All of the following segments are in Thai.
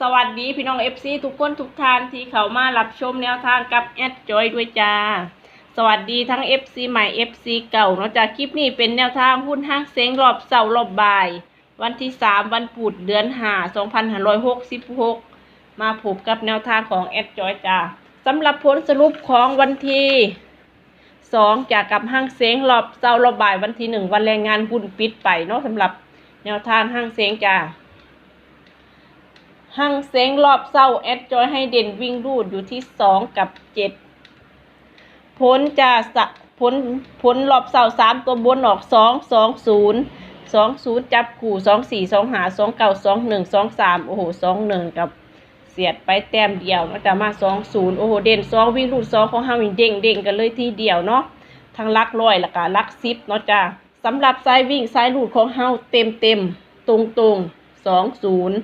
สวัสดีพี่น้องเอฟซีทุกคนทุกท่านที่เข้ามารับชมแนวทางกับแอดจอยด้วยจ้า สวัสดีทั้ง FC ใหม่ FC เก่าเนาะจากคลิปนี้เป็นแนวทางหุ้นห้างเซ็งรอบเสาร์รอบบ่าย วันที่3วันพุธเดือน5 2566มาพบกับแนวทางของแอดจอยจ้าสำหรับผลสรุปของวันที่2จากกับห้างเซ็งรอบเสาร์รอบบ่ายวันที่1วันแรงงานหุ้นปิดไปเนาะสำหรับแนวทางห้างเซ็งจ้า หังเซ็งรอบเศร้าแอดจอยให้เด่นวิ่งรูดอยู่ที่สองกับเจ็ดผลจะสะผลผลรอบเศร้าสามตัวบนออกสองสองศูนย์สองศูนย์จับขู่สองสี่สองหาสองเก้าสองหนึ่งสองสามโอ้โหสองหนึ่งกับเสียดไปแต้มเดียวมันจะมาสองศูนย์โอ้โหเด่นสองวิ่งรูดสองของเฮานี่เด้งเด้งกันเลยทีเดียวเนาะทั้งลักร้อยแล้วก็ลักซิปเนาะจ้าสำหรับสายวิ่งสายรูดของเฮาเต็มเต็มตรงตรงสองศูนย์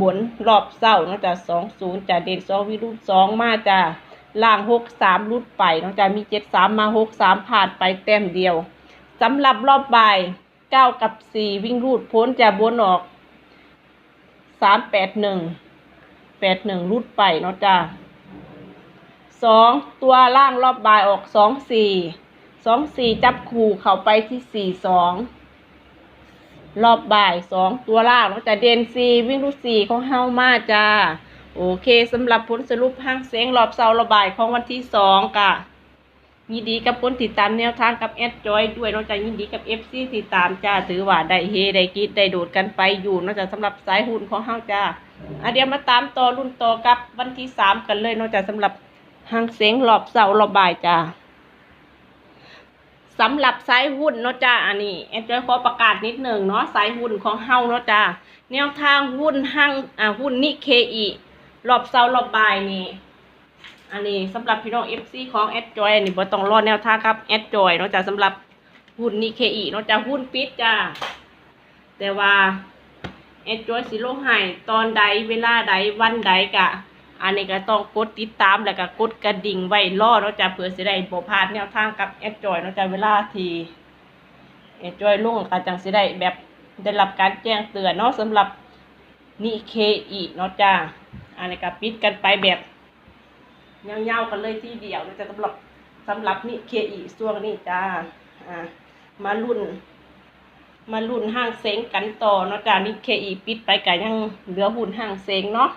บนรอบเศร้าเนาะจ้ะสองศูนย์จะเด่นสองวิรุธสองมาจ้ะล่างหกสามรุดไปเนาะจ้ะมีเจ็ดสามมาหกสามผ่านไปแต้มเดียวสำหรับรอบบ่ายเก้ากับสี่วิ่งรูดพ้นจะบนออกสามแปดหนึ่งแปดหนึ่งรุดไปเนาะจ้ะสองตัวล่างรอบบ่ายออกสองสี่สองสี่จับคู่เข้าไปที่สี่สอง รอบบ่ายสองตัวล่างเนาะจะเดนซีวิ่งรูซีของเฮามาจ้าโอเคสำหรับผลสรุปห้างเสียงรอบเสาร์ระบายของวันที่สองกะยินดีกับคนติดตามแนวทางกับแอดจอยด้วยนอกจากยินดีกับเอฟซีติดตามจ้าถือว่าได้เฮได้กิดได้โดดกันไปอยู่นอกจากสำหรับสายหุ่นของเฮาจ้าอะเดี๋ยวมาตามต่อรุ่นต่อกับวันที่สามกันเลยนอกจากสำหรับห้างเสียงรอบเสาร์ระบายจ้า สำหรับสายหุ้นเนาะจ้าอันนี้แอนจอยขอประกาศนิดหนึ่งเนาะสายหุ้นของเฮาเนาะจ้าแนวทางหุ้นห้างอ่าหุ้นนิเคอีรอบเซารอบบ่ายนี่อันนี้สำหรับพี่น้องเอฟซีของแอดจอยอันนี้บ่ต้องรอแนวทางครับแอดจอยเนาะจ้าสำหรับหุ้นนิเคอีเนาะจ้าหุ้นปิดจ้าแต่ว่าแอดจอยสิลงให้ตอนใดเวลาใดวันใดกะ อันนี้ก็ต้องกดติดตามแล้วก็กดกระดิ่งไว้รอเนาะจ้ะเพื่อสิได้บ่พลาดแนวทางกับแอดจอยเนาะจ้ะเวลาที่แอดจอยลงก็จังสิได้แบบได้รับการแจ้งเตือนเนาะสำหรับนิเคอีเนาะจ้ะอันนี้ก็ปิดกันไปแบบยาวๆกันเลยที่เดียวเนาะจ้ะสำหรับสำหรับนิเคอีช่วงนี้จ้าอ่ามารุ่น มารุ่นห้างเซ็งกันต่อเนาะจ้ะนิเคอีปิดไปก็ยังเหลือหุ่นห้างเซ็งเนาะ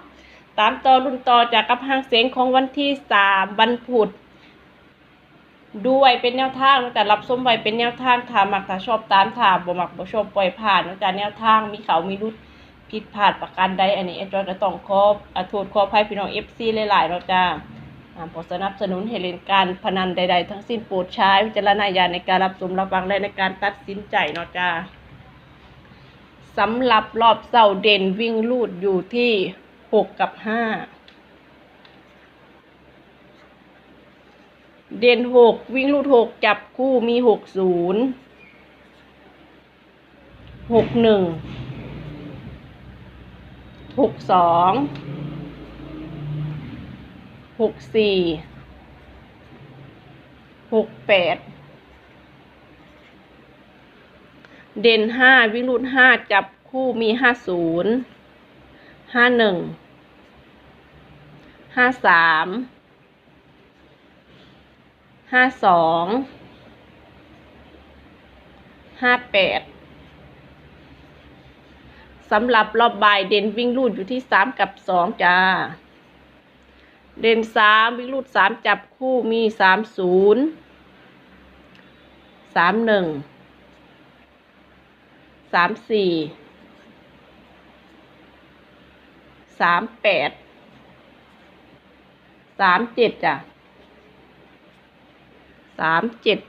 ตามต่อรุ่นต่อจากกับห้างเสียงของวันที่สามวันพุธด้วยเป็นแนวทางแต่รับส้มไว้เป็นแนวทางถามักถ้าชอบตามถามบ่มักบ่ชอบปล่อยผ่านแต่แนวทางมีเขามีรุดผิดพลาดประการใดอันนี้แอดจอยก็ต้องขออาโทษขออภัยพี่น้อง FC หลายๆเนาะจ้าอ่าขอสนับสนุนให้เล่นการพนันใด ๆ ทั้งสิ้นโปรดใช้วิจารณญาณในการรับชมรับฟังและในการตัดสินใจเนาะจ้าสำหรับรอบเสาร์เด่นวิ่งลูดอยู่ที่ หกกับห้าเด่นหกวิ่งลูดหกจับคู่มีหกศูนย์หกหนึ่งหกสองหกสี่หกแปดเด่นห้าวิ่งลูดห้าจับคู่มีห้าศูนย์ ห้าหนึ่ง ห้าสาม ห้าสอง ห้าแปดสำหรับรอบบ่ายเด่นวิ่งรูดอยู่ที่สามกับสองจ้า เด่นสามวิ่งรูดสามจับคู่มีสามศูนย์สามหนึ่งสามสี่ สามแปดสามเจ็ดจ้ะสามเจ็ด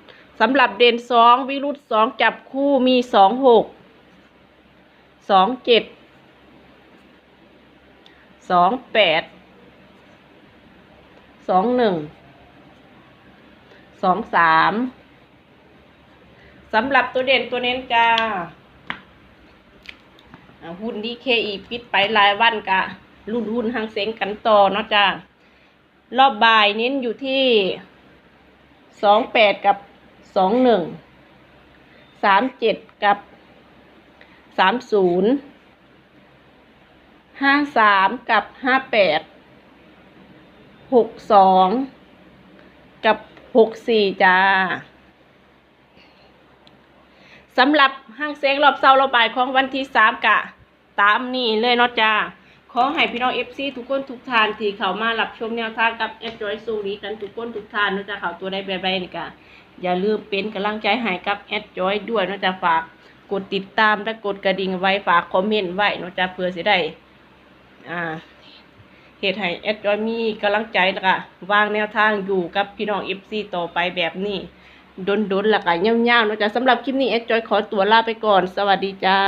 สำหรับเด่นสองวิรุธสองจับคู่มีสองหกสองเจ็ดสองแปดสองหนึ่งสองสามสำหรับตัวเด่นตัวเน้นจ้าอ่าหุ้นดีเคอีปิดไปรายวันกะ รุ่นหุ้นหางเสงกันต่อเนาะจ้ารอบบ่ายเน้นอยู่ที่สองแปดกับสองหนึ่งสามเจ็ดกับสามศูนย์ห้าสามกับห้าแปดหกสองกับหกสี่จ้าสำหรับห้างเซ็งรอบเศร้ารอบบ่ายของวันที่สามกะ ตามนี่เลยเนาะจ้า ขอให้พี่น้องเอฟซีทุกคนทุกทานที่เขามารับชมแนวทางกับแอดจอยซูรีกันทุกคนทุกทานนะจ้าเขาตัวได้แบบใดนี่กะอย่าลืมเป็นกำลังใจให้กับแอดจอยด้วยนะจ้าฝากกดติดตามและกดกระดิ่งไว้ฝากคอมเมนต์ไว้นะจ้าเพื่อสิได้อ่าเหตุให้แอดจอยมีกำลังใจแล้วก็วางแนวทางอยู่กับพี่น้องเอฟซีต่อไปแบบนี้ดนๆแล้วก็ยาวๆนะจ้าสำหรับคลิปนี้แอดจอยขอตัวลาไปก่อน สวัสดีจ้า